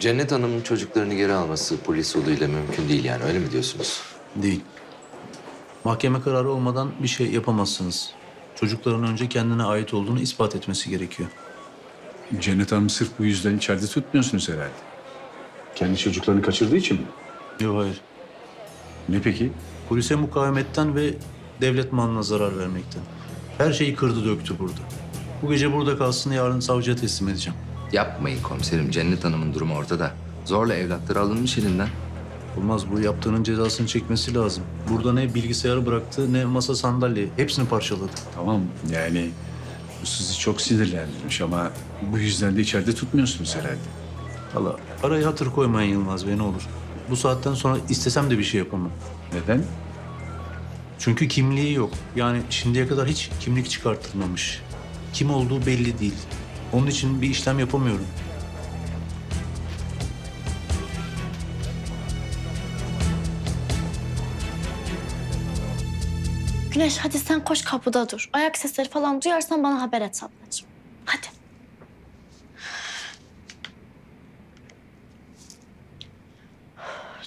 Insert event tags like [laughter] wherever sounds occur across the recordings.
Cennet Hanım'ın çocuklarını geri alması polis yoluyla mümkün değil yani öyle mi diyorsunuz? Değil. Mahkeme kararı olmadan bir şey yapamazsınız. Çocukların önce kendine ait olduğunu ispat etmesi gerekiyor. Cennet Hanım sırf bu yüzden içeride tutmuyorsunuz herhalde. Kendi çocuklarını kaçırdığı için mi? Yok hayır. Ne peki? Polise mukavemetten ve devlet malına zarar vermekten. Her şeyi kırdı döktü burada. Bu gece burada kalsın yarın savcıya teslim edeceğim. Yapmayın komiserim. Cennet Hanım'ın durumu ortada. Zorla evlatları alınmış elinden. Olmaz bu yaptığının cezasını çekmesi lazım. Burada ne bilgisayarı bıraktı ne masa sandalye hepsini parçaladı. Tamam yani bu sizi çok sinirlendirmiş ama bu yüzden de içeride tutmuyorsunuz herhalde. Valla araya hatır koymayın Yılmaz Bey ne olur. Bu saatten sonra istesem de bir şey yapamam. Neden? Çünkü kimliği yok. Yani şimdiye kadar hiç kimlik çıkartılmamış. Kim olduğu belli değil. Onun için bir işlem yapamıyorum. Güneş hadi sen koş kapıda dur. Ayak sesleri falan duyarsan bana haber et ablacığım. Hadi.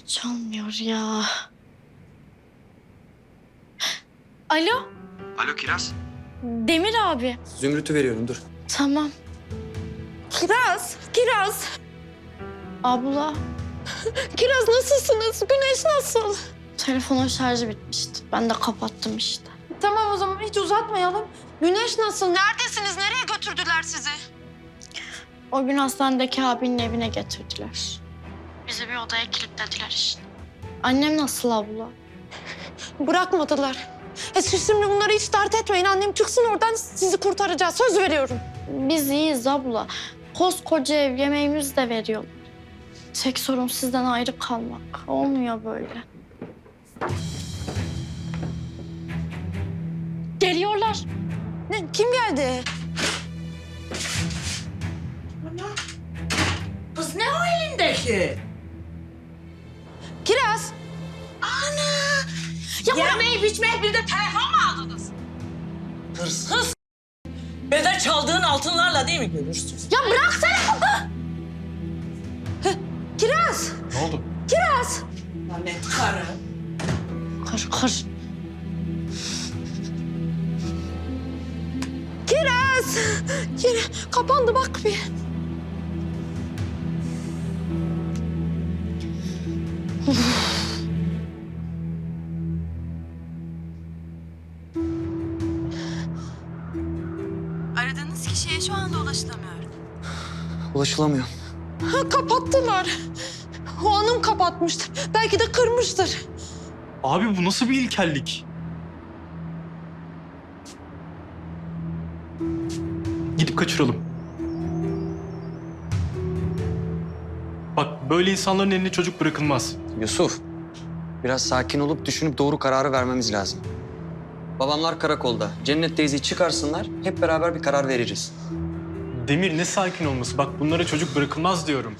Çalmıyor ya. Alo, Alo Kiraz. Demir abi. Zümrüt'ü veriyorum dur. Tamam. Kiraz, Kiraz. Abla, [laughs] Kiraz nasılsınız? Güneş nasıl? telefonun şarjı bitmişti. Ben de kapattım işte. Tamam o zaman hiç uzatmayalım. Güneş nasıl? Neredesiniz? Nereye götürdüler sizi? O gün hastanedeki abinin evine getirdiler. Bizi bir odaya kilitlediler işte. Annem nasıl abla? [laughs] Bırakmadılar. E siz şimdi bunları hiç dert etmeyin. Annem çıksın oradan sizi kurtaracağız. Söz veriyorum. Biz iyiyiz abla. Koskoca ev yemeğimizi de veriyor. Tek sorun sizden ayrı kalmak. Olmuyor böyle. Geliyorlar. Ne, kim geldi? Kız ne o elindeki? Kiraz. Yemeği biçmek bir de telefon mu aldınız? Hırsız. Beden çaldığın altınlarla değil mi görürsünüz? Ya bıraksana. Heh, Kiraz. Ne oldu? Kiraz. Lanet karı. Kır kır. Kiraz. Yine kapandı bak bir. Aradığınız kişiye şu anda ulaşılamıyor. Ulaşılamıyor. Ha, kapattılar. O hanım kapatmıştır. Belki de kırmıştır. Abi bu nasıl bir ilkellik? Gidip kaçıralım. Bak böyle insanların eline çocuk bırakılmaz. Yusuf. Biraz sakin olup düşünüp doğru kararı vermemiz lazım. Babamlar karakolda. Cennet teyzeyi çıkarsınlar. Hep beraber bir karar veririz. Demir ne sakin olması. Bak bunlara çocuk bırakılmaz diyorum.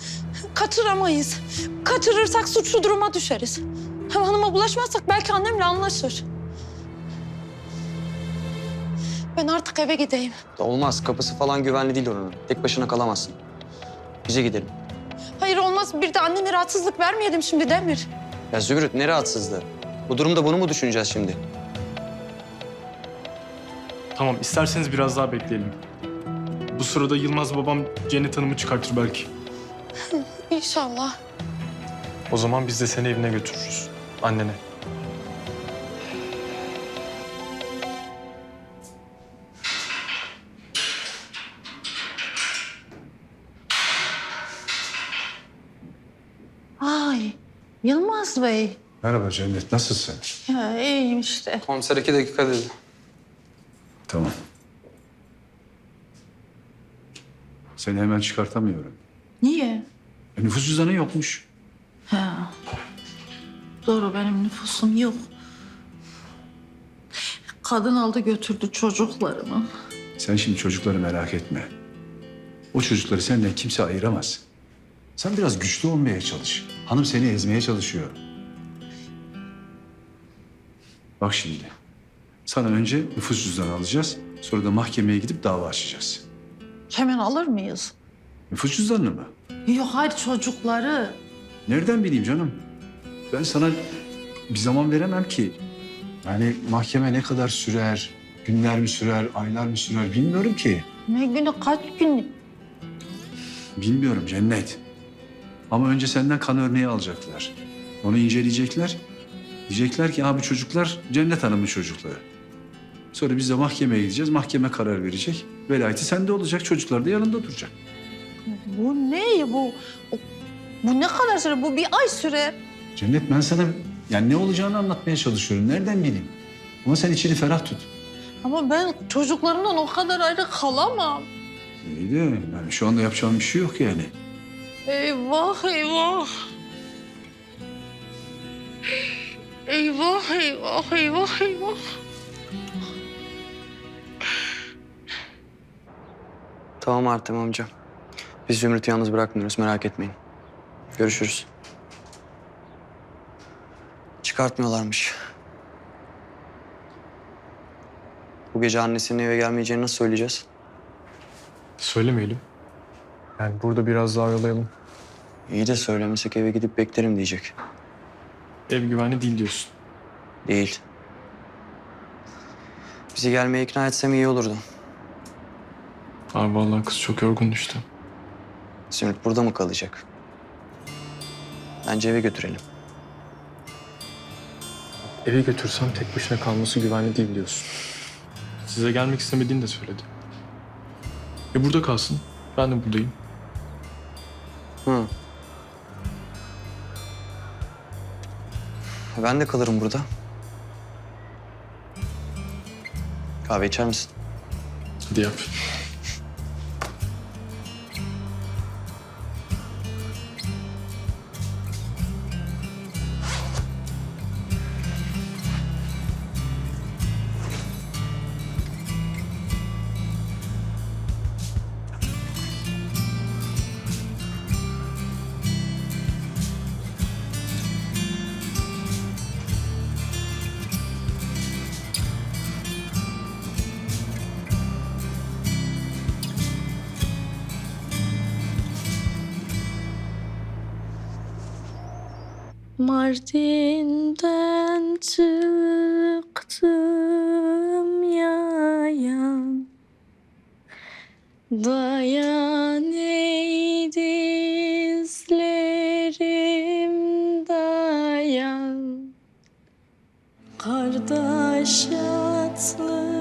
Kaçıramayız. Kaçırırsak suçlu duruma düşeriz. Hem hanıma bulaşmazsak belki annemle anlaşır. Ben artık eve gideyim. Olmaz. Kapısı falan güvenli değil onun. Tek başına kalamazsın. Bize gidelim. Hayır olmaz. Bir de anneme rahatsızlık vermeyelim şimdi Demir. Ya Zümrüt ne rahatsızlığı? Bu durumda bunu mu düşüneceğiz şimdi? Tamam isterseniz biraz daha bekleyelim. Bu sırada Yılmaz babam Cennet Hanım'ı çıkartır belki. [laughs] İnşallah. O zaman biz de seni evine götürürüz. Annene. Ay Yılmaz Bey. Merhaba Cennet, nasılsın? Ya iyiyim işte. Komiser iki dakika dedi. Tamam. Seni hemen çıkartamıyorum. Niye? E, nüfus cüzdanı yokmuş. Ha. Doğru benim nüfusum yok. Kadın aldı götürdü çocuklarımı. Sen şimdi çocukları merak etme. O çocukları senden kimse ayıramaz. Sen biraz güçlü olmaya çalış. Hanım seni ezmeye çalışıyor. Bak şimdi. Sana önce nüfus cüzdanı alacağız. Sonra da mahkemeye gidip dava açacağız. Hemen alır mıyız? Nüfus cüzdanını mı? Yok hayır çocukları. Nereden bileyim canım? Ben sana bir zaman veremem ki. Yani mahkeme ne kadar sürer, günler mi sürer, aylar mı sürer bilmiyorum ki. Ne günü kaç gün? Bilmiyorum Cennet. Ama önce senden kan örneği alacaklar. Onu inceleyecekler. Diyecekler ki abi çocuklar Cennet Hanım'ın çocukları. Sonra biz de mahkemeye gideceğiz. Mahkeme karar verecek. Velayeti sende olacak. Çocuklar da yanında duracak. Bu ne bu? Bu ne kadar süre? Bu bir ay sürer. Cennet ben sana yani ne olacağını anlatmaya çalışıyorum. Nereden bileyim? Ama sen içini ferah tut. Ama ben çocuklarımdan o kadar ayrı kalamam. İyi de yani şu anda yapacağım bir şey yok yani. Eyvah eyvah. Eyvah eyvah eyvah eyvah. Tamam Artem amca. Biz Zümrüt'ü yalnız bırakmıyoruz merak etmeyin. Görüşürüz. Çıkartmıyorlarmış. Bu gece annesinin eve gelmeyeceğini nasıl söyleyeceğiz? Söylemeyelim. Yani burada biraz daha oyalayalım. İyi de söylemesek eve gidip beklerim diyecek. Ev güvenli değil diyorsun. Değil. Bizi gelmeye ikna etsem iyi olurdu. Abi vallahi kız çok yorgun düştü. Zümrüt burada mı kalacak? Bence eve götürelim. Eve götürsem tek başına kalması güvenli değil diyorsun. Size gelmek istemediğini de söyledi. E burada kalsın. Ben de buradayım. Hı. Ben de kalırım burada. Kahve içer misin? Hadi yap. Mardin'den çıktım yayan Dayan ey dizlerim dayan. Kardeş atlı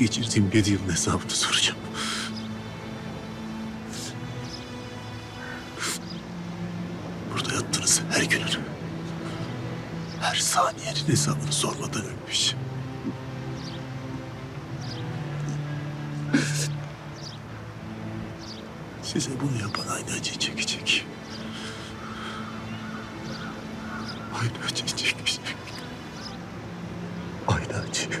geçirdiğim yedi yılın hesabını soracağım. Burada yattınız her gün. Her saniyenin hesabını sormadan ölmüş. Size bunu yapan aynı acıyı çekecek. Aynı acıyı çekecek. Aynı acıyı.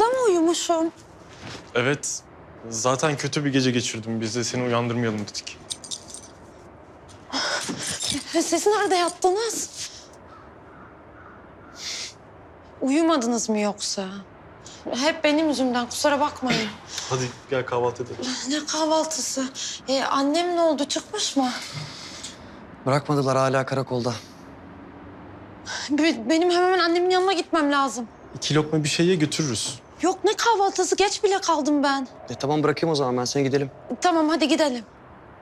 burada mı uyumuşum? Evet. Zaten kötü bir gece geçirdim. Biz de seni uyandırmayalım dedik. E, Siz nerede yattınız? Uyumadınız mı yoksa? Hep benim yüzümden kusura bakmayın. Hadi gel kahvaltı edelim. Ne kahvaltısı? E, annem ne oldu çıkmış mı? Bırakmadılar hala karakolda. Be- Benim hemen annemin yanına gitmem lazım. İki lokma bir şeye götürürüz. Yok ne kahvaltısı geç bile kaldım ben. E tamam bırakayım o zaman ben seni gidelim. Tamam hadi gidelim.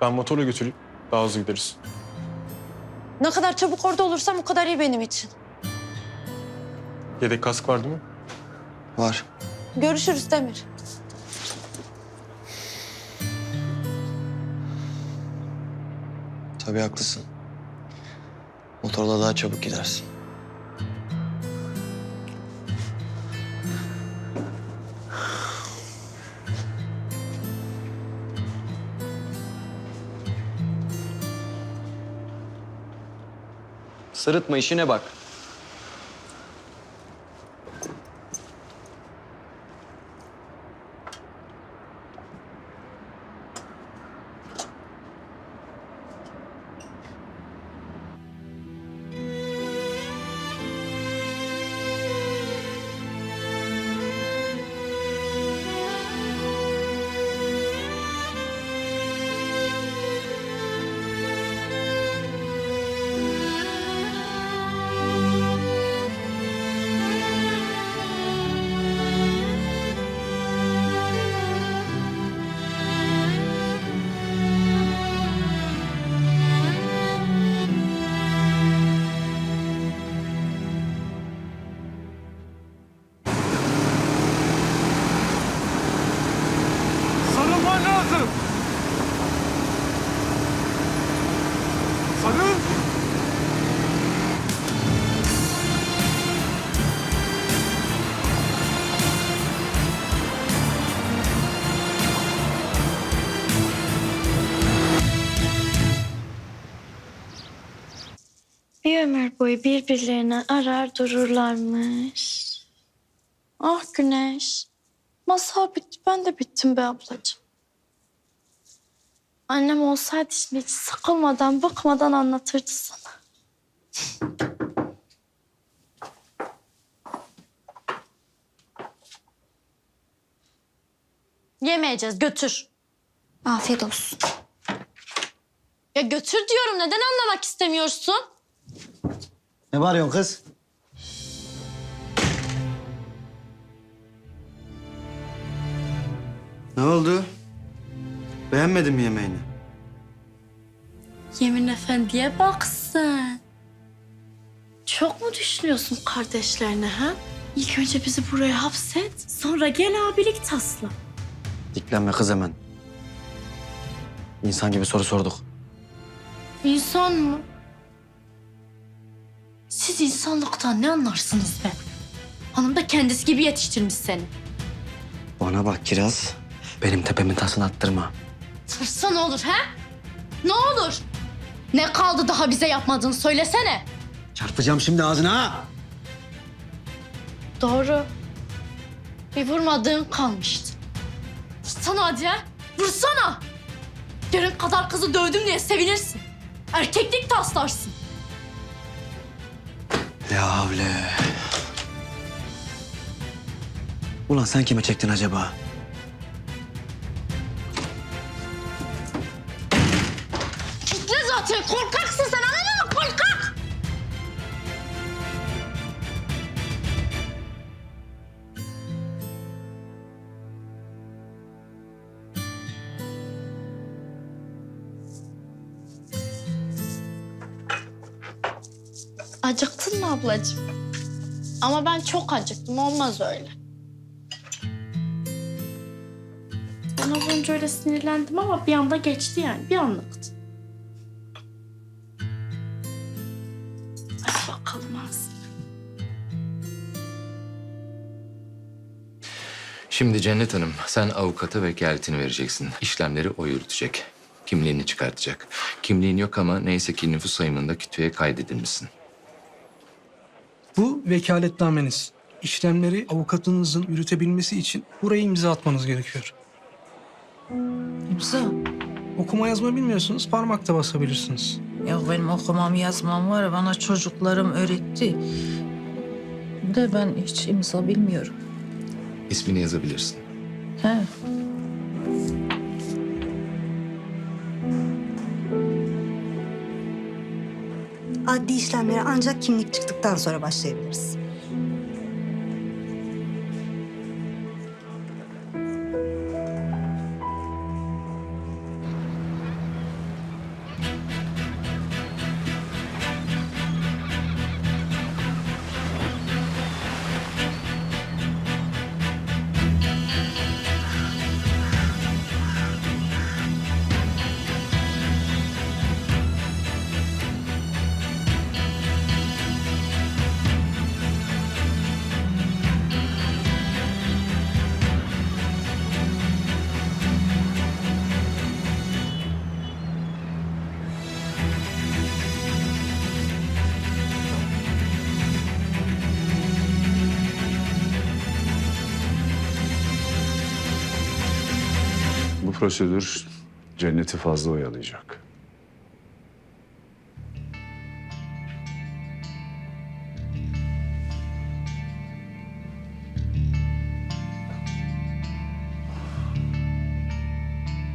Ben motorla götüreyim. Daha hızlı gideriz. Ne kadar çabuk orada olursam o kadar iyi benim için. Yedek kask var değil mi? Var. Görüşürüz Demir. Tabii haklısın. Motorla daha çabuk gidersin. Sırıtma işine bak. Lazım. Sarıl. Bir ömür boyu birbirlerini arar dururlarmış. Ah Güneş. Masal bitti, ben de bittim be ablacığım. Annem olsaydı şimdi hiç sıkılmadan, bıkmadan anlatırdı sana. Yemeyeceğiz, götür. Afiyet olsun. Ya götür diyorum, neden anlamak istemiyorsun? Ne bağırıyorsun kız? Ne oldu? Beğenmedin mi yemeğini? Yemin Efendi'ye bak sen. Çok mu düşünüyorsun kardeşlerine ha? İlk önce bizi buraya hapset, sonra gel abilik tasla. Diklenme kız hemen. İnsan gibi soru sorduk. İnsan mı? Siz insanlıktan ne anlarsınız be? Hanım da kendisi gibi yetiştirmiş seni. Bana bak Kiraz. Benim tepemin tasını attırma. Tırsa ne olur he? Ne olur? Ne kaldı daha bize yapmadığını söylesene. Çarpacağım şimdi ağzına ha. Doğru. Bir vurmadığın kalmıştı. Vursana hadi ha. Vursana. Yarın kadar kızı dövdüm diye sevinirsin. Erkeklik taslarsın. Ya havle. Ulan sen kime çektin acaba? Korkaksın sen anladın mı? Korkak. Acıktın mı ablacığım? Ama ben çok acıktım. Olmaz öyle. Ben az önce öyle sinirlendim ama bir anda geçti yani. Bir anlıktı. Şimdi Cennet Hanım sen avukata vekaletini vereceksin. İşlemleri o yürütecek. Kimliğini çıkartacak. Kimliğin yok ama neyse ki nüfus sayımında kütüğe kaydedilmişsin. Bu vekaletnameniz. İşlemleri avukatınızın yürütebilmesi için buraya imza atmanız gerekiyor. İmza. Okuma yazma bilmiyorsunuz, parmakta basabilirsiniz. Ya benim okumam yazmam var bana çocuklarım öğretti. De ben hiç imza bilmiyorum. İsmini yazabilirsin. He. Adli işlemlere ancak kimlik çıktıktan sonra başlayabiliriz. Prosedür cenneti fazla oyalayacak.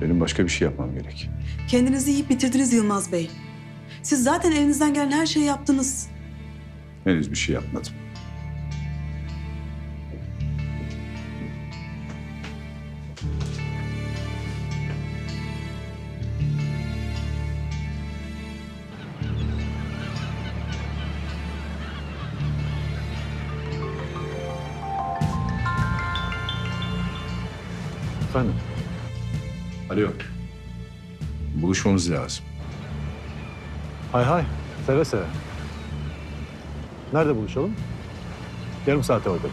Benim başka bir şey yapmam gerek. Kendinizi yiyip bitirdiniz Yılmaz Bey. Siz zaten elinizden gelen her şeyi yaptınız. Henüz bir şey yapmadım. Lazım. Hay hay. Seve seve. Nerede buluşalım? Yarım saate orada.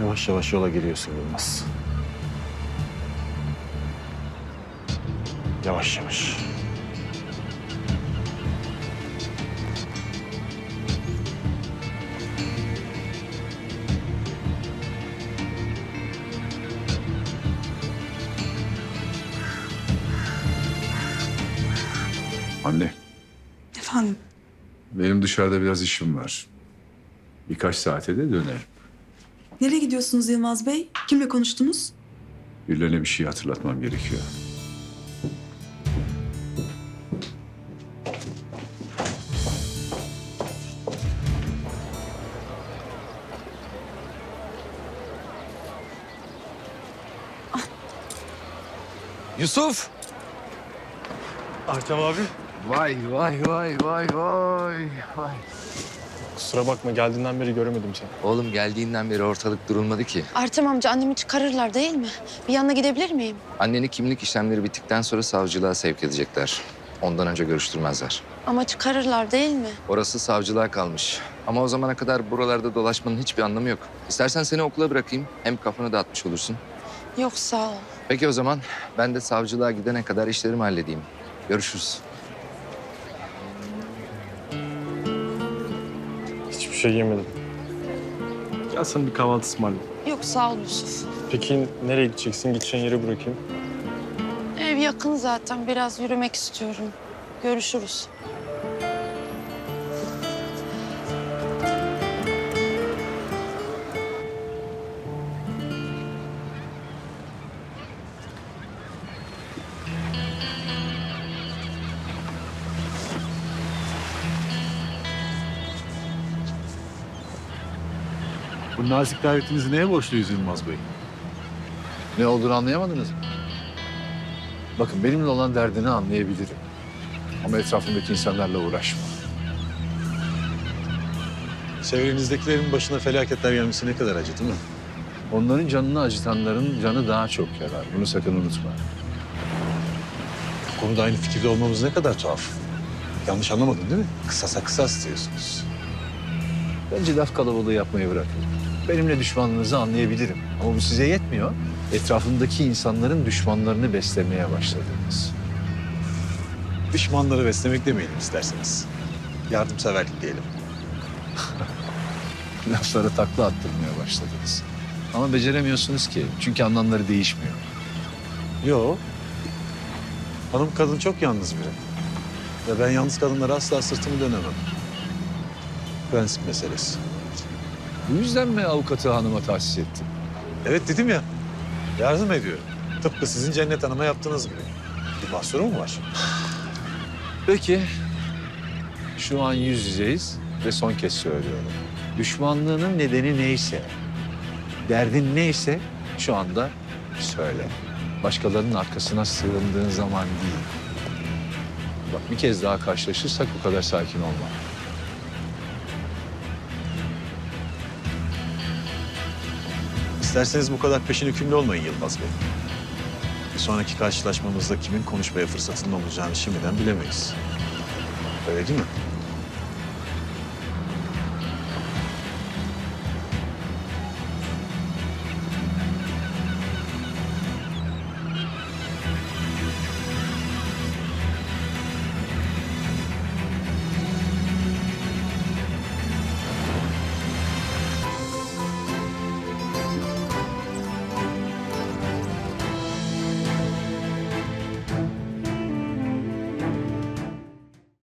Yavaş yavaş yola giriyorsun Yılmaz. Yavaş yavaş. Anne, Efendim, benim dışarıda biraz işim var. Birkaç saate de dönerim. nereye gidiyorsunuz Yılmaz Bey? Kimle konuştunuz? Birilerine bir şey hatırlatmam gerekiyor. Yusuf! Artem abi. Vay vay vay vay vay vay. Kusura bakma geldiğinden beri göremedim seni. Oğlum geldiğinden beri ortalık durulmadı ki. Artem amca annemi çıkarırlar değil mi? Bir yanına gidebilir miyim? Anneni kimlik işlemleri bittikten sonra savcılığa sevk edecekler. Ondan önce görüştürmezler. Ama çıkarırlar değil mi? Orası savcılığa kalmış. Ama o zamana kadar buralarda dolaşmanın hiçbir anlamı yok. İstersen seni okula bırakayım. Hem kafanı dağıtmış olursun. Yok sağ ol. Peki o zaman ben de savcılığa gidene kadar işlerimi halledeyim. Görüşürüz. Şey yemedim. Gel sana bir kahvaltı ısmarlayayım. Yok sağ ol Yusuf. Peki nereye gideceksin? Gideceğin yere bırakayım. Ev yakın zaten. Biraz yürümek istiyorum. Görüşürüz. Bu nazik davetinizi neye borçluyuz Yılmaz Bey? Ne olduğunu anlayamadınız mı? Bakın benimle olan derdini anlayabilirim. Ama etrafımdaki insanlarla uğraşma. Çevrenizdekilerin başına felaketler gelmesi ne kadar acı değil mi? Onların canını acıtanların canı daha çok yarar. Bunu sakın unutma. Bu konuda aynı fikirde olmamız ne kadar tuhaf. Yanlış anlamadın değil mi? Kısasa kısas diyorsunuz. Bence laf kalabalığı yapmayı bırakın. Benimle düşmanlığınızı anlayabilirim. Ama bu size yetmiyor. Etrafındaki insanların düşmanlarını beslemeye başladınız. Düşmanları beslemek demeyelim isterseniz. Yardımseverlik diyelim. [laughs] Laflara takla attırmaya başladınız. Ama beceremiyorsunuz ki. Çünkü anlamları değişmiyor. Yo. Hanım kadın çok yalnız biri. Ve ben yalnız kadınlara asla sırtımı dönemem. Prensip meselesi. Bu yüzden mi avukatı hanıma tahsis ettin? Evet dedim ya. Yardım ediyorum. Tıpkı sizin Cennet Hanım'a yaptığınız gibi. Bir mahsuru mu var? Peki. Şu an yüz yüzeyiz ve son kez söylüyorum. Düşmanlığının nedeni neyse, derdin neyse şu anda söyle. Başkalarının arkasına sığındığın zaman değil. Bak bir kez daha karşılaşırsak bu kadar sakin olma. İsterseniz bu kadar peşin hükümlü olmayın Yılmaz Bey. Bir sonraki karşılaşmamızda kimin konuşmaya fırsatının olacağını şimdiden bilemeyiz. Öyle değil mi?